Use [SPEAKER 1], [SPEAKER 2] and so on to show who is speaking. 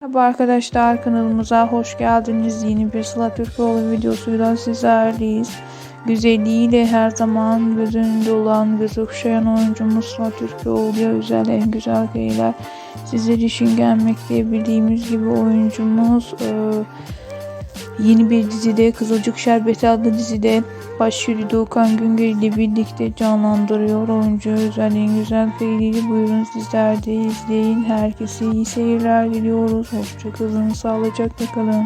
[SPEAKER 1] Merhaba arkadaşlar kanalımıza hoş geldiniz. Yeni bir Sıla Türkoğlu videosuyla sizlerleyiz. Güzelliğiyle her zaman göz önünde olan, göz okşayan oyuncumuz Sıla Türkoğlu'ya özel en güzel şeyler sizler için gelmekte. Bildiğimiz gibi oyuncumuz e, yeni bir dizide Kızılcık Şerbeti adlı dizide başrolü Doğukan Güngör ile birlikte canlandırıyor. Oyuncu özel en güzel peyniyle buyurun sizler de izleyin. Herkese iyi seyirler diliyoruz. Hoşçakalın, sağlıcakla kalın.